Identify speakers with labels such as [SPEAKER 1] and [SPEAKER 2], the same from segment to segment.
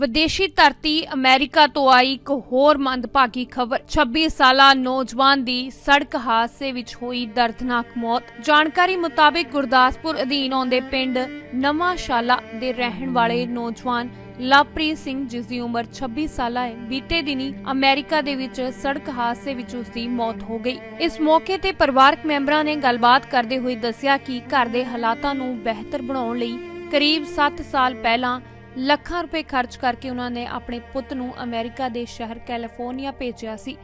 [SPEAKER 1] ਵਿਦੇਸ਼ੀ ਧਰਤੀ ਅਮਰੀਕਾ ਤੋਂ ਆਈ ਇੱਕ ਹੋਰ ਮੰਦਭਾਗੀ ਖਬਰ। 26 ਸਾਲਾ ਨੌਜਵਾਨ ਦੀ ਸੜਕ ਹਾਦਸੇ ਵਿੱਚ ਹੋਈ ਦਰਦਨਾਕ ਮੌਤ। ਜਾਣਕਾਰੀ ਮੁਤਾਬਿਕ ਗੁਰਦਾਸਪੁਰ ਅਧੀਨ ਆਉਂਦੇ ਪਿੰਡ ਨਵਾਂ ਸ਼ਾਲਾ ਦੇ ਰਹਿਣ ਵਾਲੇ ਨੌਜਵਾਨ ਲਵਪ੍ਰੀਤ ਸਿੰਘ, ਜਿਸ ਦੀ ਉਮਰ 26 ਸਾਲਾ ਹੈ, ਬੀਤੇ ਦਿਨੀ ਅਮਰੀਕਾ ਦੇ ਵਿੱਚ ਸੜਕ ਹਾਦਸੇ ਵਿੱਚ ਉਸ ਦੀ ਮੌਤ ਹੋ ਗਈ। ਇਸ ਮੌਕੇ ਤੇ ਪਰਿਵਾਰਕ ਮੈਂਬਰਾਂ ਨੇ ਗੱਲਬਾਤ ਕਰਦੇ ਹੋਏ ਦੱਸਿਆ ਕਿ ਘਰ ਦੇ ਹਾਲਾਤਾਂ ਨੂੰ ਬਿਹਤਰ ਬਣਾਉਣ ਲਈ ਕਰੀਬ 7 ਸਾਲ ਪਹਿਲਾਂ ਲੱਖਾਂ ਰੁਪਏ ਖਰਚ ਕਰਕੇ ਉਹਨਾਂ ਨੇ ਆਪਣੇ ਪੁੱਤ ਨੂੰ ਅਮਰੀਕਾ ਦੇ ਸ਼ਹਿਰ ਕੈਲੀਫੋਰਨੀਆ ਭੇਜਿਆ ਸੀ।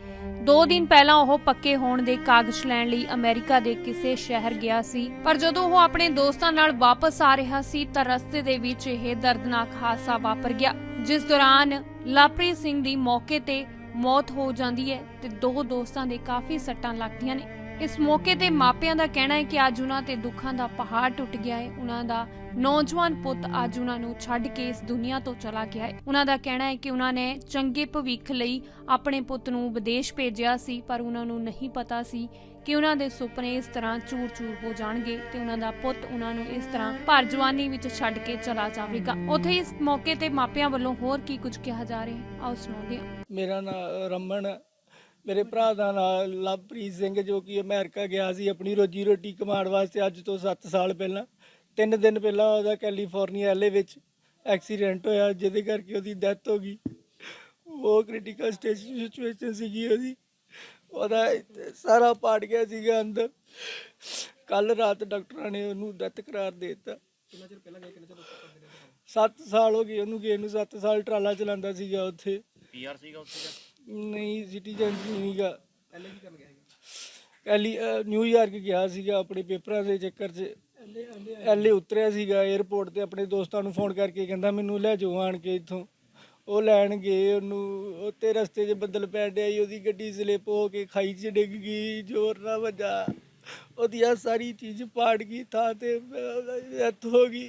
[SPEAKER 1] 2 ਦਿਨ ਪਹਿਲਾਂ ਉਹ ਪੱਕੇ ਹੋਣ ਦੇ ਕਾਗਜ਼ ਲੈਣ ਲਈ ਅਮਰੀਕਾ ਦੇ ਕਿਸੇ ਸ਼ਹਿਰ ਗਿਆ ਸੀ। ਪਰ ਜਦੋਂ ਉਹ ਆਪਣੇ ਦੋਸਤਾਂ ਨਾਲ ਵਾਪਸ ਆ ਰਿਹਾ ਸੀ, ਤਾਂ ਰਸਤੇ ਦੇ ਵਿੱਚ ਇਹ ਦਰਦਨਾਕ ਹਾਦਸਾ ਵਾਪਰ ਗਿਆ, ਜਿਸ ਦੌਰਾਨ ਲਵਪ੍ਰੀਤ ਸਿੰਘ ਦੀ ਮੌਕੇ ਤੇ ਮੌਤ ਹੋ ਜਾਂਦੀ ਹੈ ਤੇ ਦੋ ਦੋਸਤਾਂ ਦੇ ਕਾਫੀ ਸੱਟਾਂ ਲੱਗਦੀਆਂ ਨੇ। ਇਸ ਮੌਕੇ ਤੇ ਮਾਪਿਆਂ ਦਾ ਕਹਿਣਾ ਹੈ ਕਿ ਅੱਜ ਉਹਨਾਂ ਤੇ ਦੁੱਖਾਂ ਦਾ ਪਹਾੜ ਟੁੱਟ ਗਿਆ ਹੈ। ਉਹਨਾਂ ਦਾ ਨੌਜਵਾਨ ਪੁੱਤ ਅੱਜ ਉਹਨਾਂ ਨੂੰ ਛੱਡ ਕੇ ਇਸ ਦੁਨੀਆ ਤੋਂ ਚਲਾ ਗਿਆ ਹੈ। ਉਹਨਾਂ ਦਾ ਕਹਿਣਾ ਹੈ ਕਿ ਉਹਨਾਂ ਨੇ ਚੰਗੇ ਭਵਿੱਖ ਲਈ ਆਪਣੇ ਪੁੱਤ ਨੂੰ ਵਿਦੇਸ਼ ਭੇਜਿਆ ਸੀ, ਪਰ ਉਹਨਾਂ ਨੂੰ ਨਹੀਂ ਪਤਾ ਸੀ ਕਿ ਉਹਨਾਂ ਦੇ ਸੁਪਨੇ ਇਸ ਤਰ੍ਹਾਂ ਚੂਰ-ਚੂਰ ਹੋ ਜਾਣਗੇ ਤੇ ਉਹਨਾਂ ਦਾ ਪੁੱਤ ਉਹਨਾਂ ਨੂੰ ਇਸ ਤਰ੍ਹਾਂ ਭਰ ਜਵਾਨੀ ਵਿੱਚ ਛੱਡ ਕੇ ਚਲਾ ਜਾਵੇਗਾ। ਉਥੇ ਇਸ ਮੌਕੇ ਤੇ ਮਾਪਿਆਂ ਵੱਲੋਂ ਹੋਰ ਕੀ ਕੁਝ ਕਿਹਾ ਜਾ ਰਿਹਾ ਹੈ? ਆਓ ਸੁਣਾਉਂਦੇ ਹਾਂ।
[SPEAKER 2] ਮੇਰਾ ਨਾਮ ਰਮਨ ਹੈ। ਮੇਰੇ ਭਰਾ ਦਾ ਨਾਮ ਲਵਪ੍ਰੀਤ ਸਿੰਘ ਜੋ ਕਿ ਅਮਰੀਕਾ ਗਿਆ ਸੀ ਆਪਣੀ ਰੋਜੀ ਰੋਟੀ ਕਮਾਉਣ ਵਾਸਤੇ ਅੱਜ ਤੋਂ 7 ਸਾਲ ਪਹਿਲਾਂ। ਤਿੰਨ ਦਿਨ ਪਹਿਲਾਂ ਉਹਦਾ ਕੈਲੀਫੋਰਨੀਆ ਐਲਏ ਵਿੱਚ ਐਕਸੀਡੈਂਟ ਹੋਇਆ ਜਿਹਦੇ ਕਰਕੇ ਉਹਦੀ ਡੈਥ ਹੋ ਗਈ। ਉਹ ਕ੍ਰਿਟੀਕਲ ਸਟੇਜ ਸਿਚੁਏਸ਼ਨ ਸੀਗੀ ਉਹਦੀ। ਉਹਦਾ ਸਾਰਾ ਪਾੜ ਗਿਆ ਸੀਗਾ ਅੰਦਰ। ਕੱਲ ਰਾਤ ਡਾਕਟਰਾਂ ਨੇ ਉਹਨੂੰ ਡੈਥ ਕਰਾਰ ਦੇ ਦਿੱਤਾ। ਕਿੰਨਾ ਚਿਰ ਪਹਿਲਾਂ ਗਿਆ ਕਿੰਨਾ ਚਿਰ 7 ਸਾਲ ਹੋ ਗਏ ਉਹਨੂੰ ਗਏ ਨੂੰ 7 ਸਾਲ ਟਰਾਲਾ ਚਲਾਉਂਦਾ ਸੀਗਾ ਉੱਥੇ।
[SPEAKER 3] ਪੀਆਰ ਸੀਗਾ ਉੱਥੇ ਦਾ
[SPEAKER 2] ਨਹੀਂ ਸਿਟੀਜ਼ਨ ਨਹੀਂਗਾ ਪਹਿਲੇ ਕੀ ਕਰਨ ਗਿਆ ਐਲੀ ਨਿਊਯਾਰਕ ਗਿਆ ਸੀਗਾ ਆਪਣੇ ਪੇਪਰਾਂ ਦੇ ਚੱਕਰ 'ਚ। ਐਲੇ ਉਤਰਿਆ ਸੀਗਾ 에어ਪੋਰਟ ਤੇ ਆਪਣੇ ਦੋਸਤਾਂ ਨੂੰ ਫੋਨ ਕਰਕੇ ਕਹਿੰਦਾ, ਮੈਨੂੰ ਲੈ ਜਾਓ ਆਣ ਕੇ ਇੱਥੋਂ। ਉਹ ਲੈਣ ਗਏ ਉਹਨੂੰ ਉੱਤੇ ਰਸਤੇ 'ਚ ਬੱਦਲ ਪੈਣ ਡਿਆ ਸੀ, ਉਹਦੀ ਗੱਡੀ ਸਲਿੱਪ ਹੋ ਕੇ ਖਾਈ 'ਚ ਡਿੱਗ ਗਈ, ਜ਼ੋਰ ਨਾਲ ਵੱਜਾ। ਉਹਦੀ ਆਹ ਸਾਰੀ ਚੀਜ਼ ਪਾੜ ਗਈ, ਥਾਂ ਤੇ ਡੈਥ ਹੋ ਗਈ।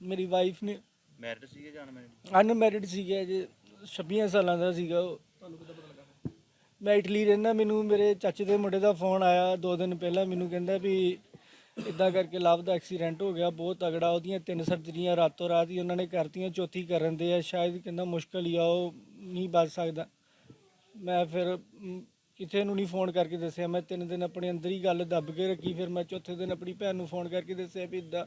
[SPEAKER 2] ਮੇਰੀ ਵਾਈਫ ਨੇ
[SPEAKER 3] ਮੈਰਿਡ ਸੀਗੇ ਜਾਂ ਅਨਮੈਰਿਡ
[SPEAKER 2] ਅਨਮੈਰਿਡ ਸੀਗਾ ਜੇ 26 ਸਾਲਾਂ ਦਾ ਸੀਗਾ ਉਹ। ਤੁਹਾਨੂੰ ਕਿੱਦਾਂ ਪਤਾ ਲੱਗਾ ਮੈਂ ਇਟਲੀ ਰਹਿਣਾ ਮੈਨੂੰ ਮੇਰੇ ਚਾਚੇ ਦੇ ਮੁੰਡੇ ਦਾ ਫੋਨ ਆਇਆ ਦੋ ਦਿਨ ਪਹਿਲਾਂ ਮੈਨੂੰ ਕਹਿੰਦਾ ਵੀ ਇਦਾਂ ਕਰਕੇ ਲਵ ਦਾ ਐਕਸੀਡੈਂਟ ਹੋ ਗਿਆ ਬਹੁਤ ਤਗੜਾ ਉਹਦੀਆਂ ਤਿੰਨ ਸਰਜਰੀਆਂ ਰਾਤੋਂ ਰਾਤ ਹੀ ਉਹਨਾਂ ਨੇ ਕਰਤੀਆਂ ਚੌਥੀ ਕਰਨ ਦੇ ਆ ਸ਼ਾਇਦ ਕਹਿੰਦਾ ਮੁਸ਼ਕਲ ਹੀ ਆ ਉਹ ਨਹੀਂ ਬਚ ਸਕਦਾ। ਮੈਂ ਫਿਰ ਮ, ਕਿਸੇ ਨੂੰ ਨਹੀਂ ਫੋਨ ਕਰਕੇ ਦੱਸਿਆ ਮੈਂ ਤਿੰਨ ਦਿਨ ਆਪਣੇ ਅੰਦਰ ਹੀ ਗੱਲ ਦੱਬ ਕੇ ਰੱਖੀ ਫਿਰ ਮੈਂ ਚੌਥੇ ਦਿਨ ਆਪਣੀ ਭੈਣ ਨੂੰ ਫੋਨ ਕਰਕੇ ਦੱਸਿਆ ਵੀ ਇਦਾਂ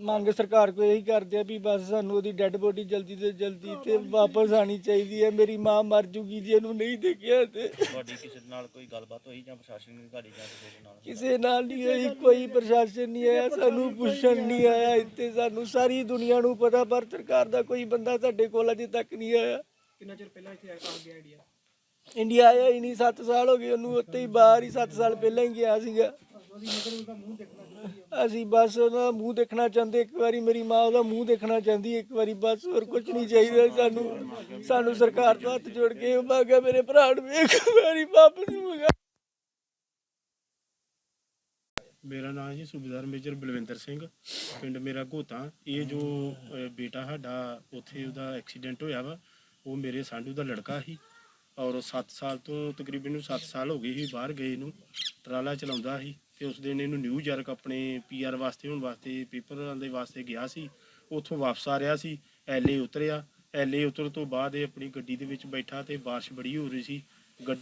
[SPEAKER 2] ਮੰਗ ਸਰਕਾਰ ਕੋਲ ਇਹੀ ਕਰਦੇ ਆ ਵੀ ਬਸ ਸਾਨੂੰ ਉਹਦੀ ਡੈੱਡ ਬੋਡੀ ਜਲਦੀ ਤੋਂ ਜਲਦੀ ਤੇ ਵਾਪਸ ਆਣੀ ਚਾਹੀਦੀ ਹੈ। ਮੇਰੀ ਮਾਂ ਮਰ ਜੂਗੀ ਜੇ ਇਹਨੂੰ ਨਹੀਂ ਦੇਖਿਆ ਤੇ।
[SPEAKER 3] ਤੁਹਾਡੀ ਕਿਸੇ ਨਾਲ ਕੋਈ ਗੱਲਬਾਤ ਹੋਈ ਜਾਂ ਪ੍ਰਸ਼ਾਸਨ ਦੀ ਤੁਹਾਡੀ ਜਾਂ ਕਿਸੇ ਦੇ ਨਾਲ?
[SPEAKER 2] ਕਿਸੇ ਨਾਲ ਨਹੀਂ ਹੋਈ ਕੋਈ ਪ੍ਰਸ਼ਾਸਨ ਨਹੀਂ ਆਇਆ ਸਾਨੂੰ ਪੁੱਛਣ ਨਹੀਂ ਆਇਆ ਇੱਥੇ ਸਾਨੂੰ। ਸਾਰੀ ਦੁਨੀਆ ਨੂੰ ਪਤਾ ਪਰ ਸਰਕਾਰ ਦਾ ਕੋਈ ਬੰਦਾ ਸਾਡੇ ਕੋਲ ਅਜੇ ਤੱਕ ਨਹੀਂ ਆਇਆ।
[SPEAKER 4] ਕਿੰਨਾ ਚਿਰ ਪਹਿਲਾਂ ਇੱਥੇ ਆ ਗਿਆ ਇੰਡੀਆ
[SPEAKER 2] ਇੰਡੀਆ ਆਇਆ ਹੀ ਨਹੀਂ 7 ਸਾਲ ਹੋ ਗਏ ਉਹਨੂੰ ਉੱਤੇ ਹੀ ਬਾਹਰ ਹੀ 7 ਸਾਲ ਪਹਿਲਾਂ ਹੀ ਗਿਆ ਸੀਗਾ। ਅਸੀਂ ਬਸ ਉਹਦਾ ਮੂੰਹ ਦੇਖਣਾ ਚਾਹੁੰਦੇ, ਇੱਕ ਵਾਰੀ ਮੇਰੀ ਮਾਂ ਉਹਦਾ ਮੂੰਹ ਦੇਖਣਾ ਚਾਹੁੰਦੀ, ਇੱਕ ਵਾਰੀ ਬਸ ਹੋਰ ਕੁਝ ਨਹੀਂ ਚਾਹੀਦਾ। ਸਾਨੂੰ ਸਾਨੂੰ ਸਰਕਾਰ ਤੋਂ ਹੱਥ ਜੋੜ ਕੇ ਮੰਗਾ ਮੇਰੇ ਭਰਾ ਨੂੰ ਇੱਕ ਵਾਰੀ ਵਾਪਸ ਮੰਗਾ
[SPEAKER 5] ਮੇਰਾ ਨਾਮ ਜੀ ਸੂਬੇਦਾਰ ਮੇਜਰ ਬਲਵਿੰਦਰ ਸਿੰਘ, ਪਿੰਡ ਮੇਰਾ ਘੋਤਾ। ਇਹ ਜੋ ਬੇਟਾ ਸਾਡਾ, ਉੱਥੇ ਉਹਦਾ ਐਕਸੀਡੈਂਟ ਹੋਇਆ ਵਾ, ਉਹ ਮੇਰੇ ਸਾਂਢੂ ਦਾ ਲੜਕਾ ਸੀ ਔਰ 7 ਸਾਲ ਤੋਂ ਤਕਰੀਬਨ ਨੂੰ 7 ਸਾਲ ਹੋ ਗਏ ਸੀ, ਬਾਹਰ ਗਏ ਨੂੰ, ਟਰਾਲਾ ਚਲਾਉਂਦਾ ਸੀ। ਤੇ ਉਸ ਦਿਨ ਇਹਨੂੰ ਨਿਊਯਾਰਕ ਆਪਣੇ ਪੀਆਰ ਵਾਸਤੇ, ਹੋਣ ਵਾਸਤੇ ਪੇਪਰ ਦੇ ਵਾਸਤੇ ਗਿਆ ਸੀ। ਉੱਥੋਂ ਵਾਪਸ ਆ ਰਿਹਾ ਸੀ ਐਲਏ ਉਤਰਿਆ। ਐਲਏ ਉਤਰ ਤੋਂ ਬਾਅਦ ਇਹ ਆਪਣੀ ਗੱਡੀ ਦੇ ਵਿੱਚ ਬੈਠਾ ਤੇ ਬਾਰਿਸ਼ ਬੜੀ ਹੋ ਰਹੀ ਸੀ। ਗੱਡੀ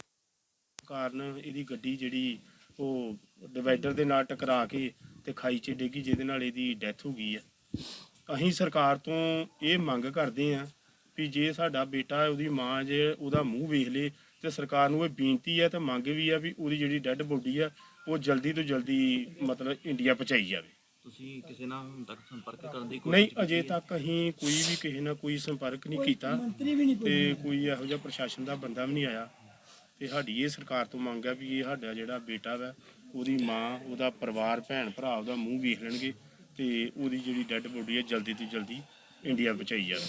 [SPEAKER 5] ਕਾਰਨ ਇਹਦੀ ਗੱਡੀ ਜਿਹੜੀ ਉਹ ਡਿਵਾਈਡਰ ਦੇ ਨਾਲ ਟਕਰਾ ਕੇ ਤੇ ਖਾਈ 'ਚ ਡਿੱਗੀ, ਜਿਹਦੇ ਨਾਲ ਇਹਦੀ ਡੈਥ ਹੋ ਗਈ ਹੈ। ਅਸੀਂ ਸਰਕਾਰ ਤੋਂ ਇਹ ਮੰਗ ਕਰਦੇ ਹਾਂ ਵੀ ਜੇ ਸਾਡਾ ਬੇਟਾ ਉਹਦੀ ਮਾਂ ਜੇ ਉਹਦਾ ਮੂੰਹ ਵੇਖ ਲੇ ਤੇ ਸਰਕਾਰ ਨੂੰ ਇਹ ਬੇਨਤੀ ਹੈ ਤੇ ਮੰਗ ਵੀ ਆ ਵੀ ਉਹਦੀ ਜਿਹੜੀ ਡੈੱਡ ਬੋਡੀ ਆ ਉਹ ਜਲਦੀ ਤੋਂ ਜਲਦੀ ਮਤਲਬ ਇੰਡੀਆ ਪਹੁੰਚਾਈ ਜਾਵੇ।
[SPEAKER 3] ਤੁਸੀਂ ਕਿਸੇ ਨਾਲ ਹੁਣ ਤੱਕ ਸੰਪਰਕ ਕਰਨ ਦੀ
[SPEAKER 5] ਨਹੀਂ ਅਜੇ ਤੱਕ ਅਸੀਂ ਕੋਈ ਵੀ ਕਿਸੇ ਨਾਲ ਕੋਈ ਸੰਪਰਕ ਨਹੀਂ ਕੀਤਾ ਤੇ ਕੋਈ ਇਹੋ ਜਿਹਾ ਪ੍ਰਸ਼ਾਸਨ ਦਾ ਬੰਦਾ ਵੀ ਨਹੀਂ ਆਇਆ। ਤੇ ਸਾਡੀ ਇਹ ਸਰਕਾਰ ਤੋਂ ਮੰਗ ਹੈ ਵੀ ਇਹ ਸਾਡਾ ਜਿਹੜਾ ਬੇਟਾ ਵਾ ਉਹਦੀ ਮਾਂ ਉਹਦਾ ਪਰਿਵਾਰ ਭੈਣ ਭਰਾ ਉਹਦਾ ਮੂੰਹ ਵੇਖ ਲੈਣਗੇ ਤੇ ਉਹਦੀ ਜਿਹੜੀ ਡੈੱਡ ਬੋਡੀ ਹੈ ਜਲਦੀ ਤੋਂ ਜਲਦੀ ਇੰਡੀਆ ਪਹੁੰਚਾਈ ਜਾਵੇ।